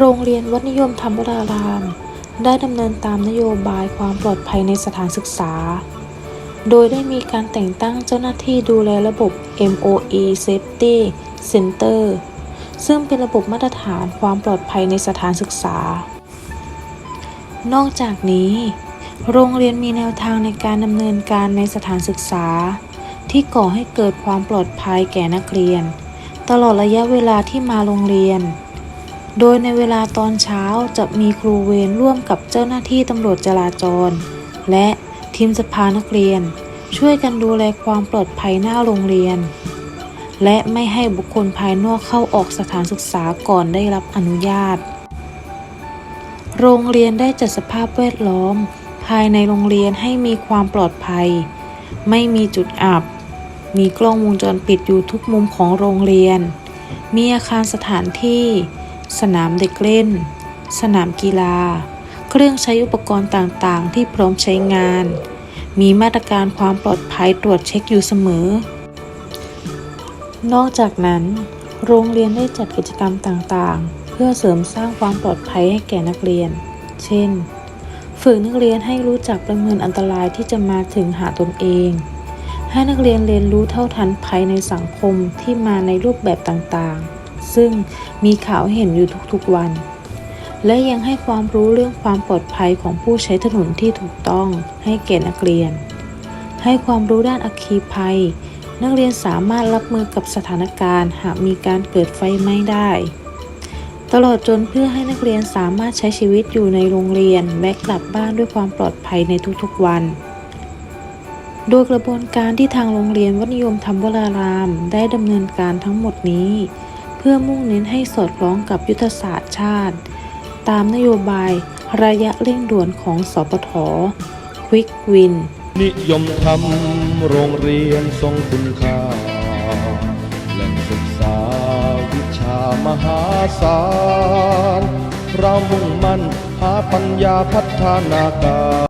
โรงเรียนวัดนิยมธรรมวราราม ได้ดำเนินตามนโยบายความปลอดภัยในสถานศึกษา โดยได้มีการแต่งตั้งเจ้าหน้าที่ดูแลระบบ MOE Safety Center ซึ่งเป็นระบบมาตรฐานความปลอดภัยในสถานศึกษา นอกจากนี้ โรงเรียนมีแนวทางในการดำเนินการในสถานศึกษา ที่ก่อให้เกิดความปลอดภัยแก่นักเรียน ตลอดระยะเวลาที่มาโรงเรียน โดยในเวลาตอนเช้าจะมีครูเวรร่วมกับเจ้าหน้าที่ตำรวจจราจร และทีมสภานักเรียน ช่วยกันดูแลความปลอดภัยหน้าโรงเรียน และไม่ให้บุคคลภายนอกเข้าออกสถานศึกษาก่อนได้รับอนุญาต โรงเรียนได้จัดสภาพแวดล้อม ภายในโรงเรียนให้มีความปลอดภัย ไม่มีจุดอับ มีกล้องวงจรปิดอยู่ทุกมุมของโรงเรียน มีอาคารสถานที่ สนามเด็กเล่น สนามกีฬา เครื่องใช้อุปกรณ์ต่างๆ ที่พร้อมใช้งาน มีมาตรการความปลอดภัยตรวจเช็คอยู่เสมอ นอกจากนั้น โรงเรียนได้จัดกิจกรรมต่างๆ เพื่อเสริมสร้างความปลอดภัยให้แก่นักเรียน เช่น ฝึกนักเรียนให้รู้จักประเมินอันตรายที่จะมาถึงหาตนเองให้นักเรียนเรียนรู้เท่าทันภัยในสังคมที่มาในรูปแบบต่างๆ ซึ่งมีข่าวเห็นอยู่ทุกๆวัน และยังให้ความรู้เรื่องความปลอดภัยของผู้ใช้ถนนที่ถูกต้องให้แก่นักเรียน ให้ความรู้ด้านอัคคีภัย นักเรียนสามารถรับมือกับสถานการณ์ หากมีการเกิดไฟไหม้ได้ ตลอดจนเพื่อให้นักเรียนสามารถใช้ชีวิตอยู่ในโรงเรียนและกลับบ้านด้วยความปลอดภัยในทุกๆวันโดยกระบวนการที่ทางโรงเรียนวัดนิยมธรรมวราราม ได้ดำเนินการทั้งหมดนี้ พื่อมุ่งเน้นให้สอดคล้องกับยุทธศาสตร์ชาติ ตามนโยบายระยะเร่งด่วนของสปท Quick Win นิยมทำโรงเรียนทรงคุณค่าแหล่งศึกษาวิชามหาศาลเรามุ่งมั่นหาปัญญาพัฒนาการ